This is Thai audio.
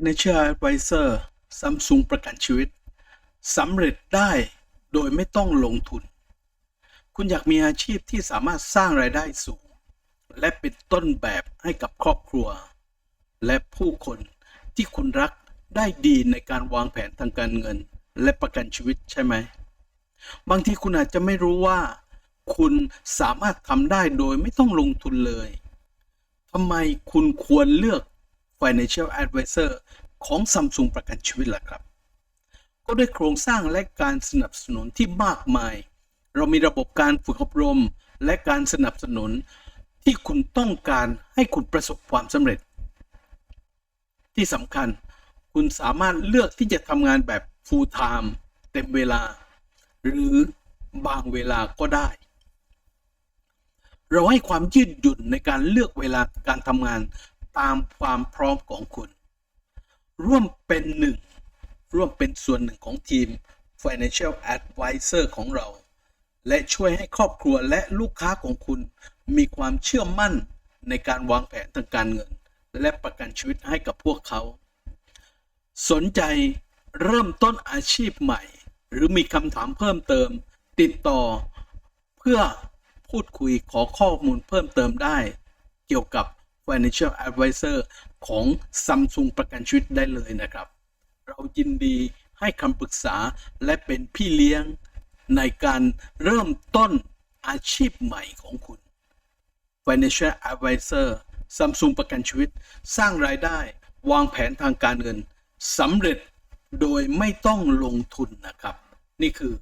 Financial Advisor Samsung ประกันชีวิตสำเร็จได้โดยไม่ต้องลงทุน คุณอยากมีอาชีพที่สามารถสร้างรายได้สูง และเป็นต้นแบบให้กับครอบครัว และผู้คนที่คุณรักได้ดีในการวางแผนทางการเงิน และประกันชีวิตใช่ไหม บางทีคุณอาจจะไม่รู้ว่า คุณสามารถทำได้โดยไม่ต้องลงทุนเลยทำไมคุณควรเลือก Financial Advisor ของ Samsung ประกันชีวิตล่ะครับ ก็ด้วยโครงสร้างและการสนับสนุนที่มากมาย เรามีระบบการฝึกอบรมและการสนับสนุนที่คุณต้องการให้คุณประสบความสำเร็จ ที่สำคัญคุณสามารถเลือกที่จะทำงานแบบ full time เต็มเวลา หรือบางเวลาก็ได้ เราให้ความยืดหยุ่นในการเลือกเวลาการทำงาน ตามความพร้อมของคุณ ร่วมเป็นหนึ่ง ร่วมเป็นส่วนหนึ่งของทีม Financial Advisor ของเรา และช่วยให้ครอบครัวและลูกค้าของคุณ มีความเชื่อมั่นในการวางแผนทางการเงิน และประกันชีวิตให้กับพวกเขา สนใจเริ่มต้นอาชีพใหม่ หรือมีคำถามเพิ่มเติม ติดต่อเพื่อพูดคุยขอข้อมูลเพิ่มเติมได้ เกี่ยวกับ Financial Advisor ของ Samsung ประกันชีวิตได้เลยนะครับ เรายินดีให้คำปรึกษาและเป็นพี่เลี้ยงในการเริ่มต้นอาชีพใหม่ของคุณ Financial Advisor Samsung ประกันชีวิต สร้างรายได้ วางแผนทางการเงินสำเร็จโดยไม่ต้องลงทุนนะครับ นี่คือ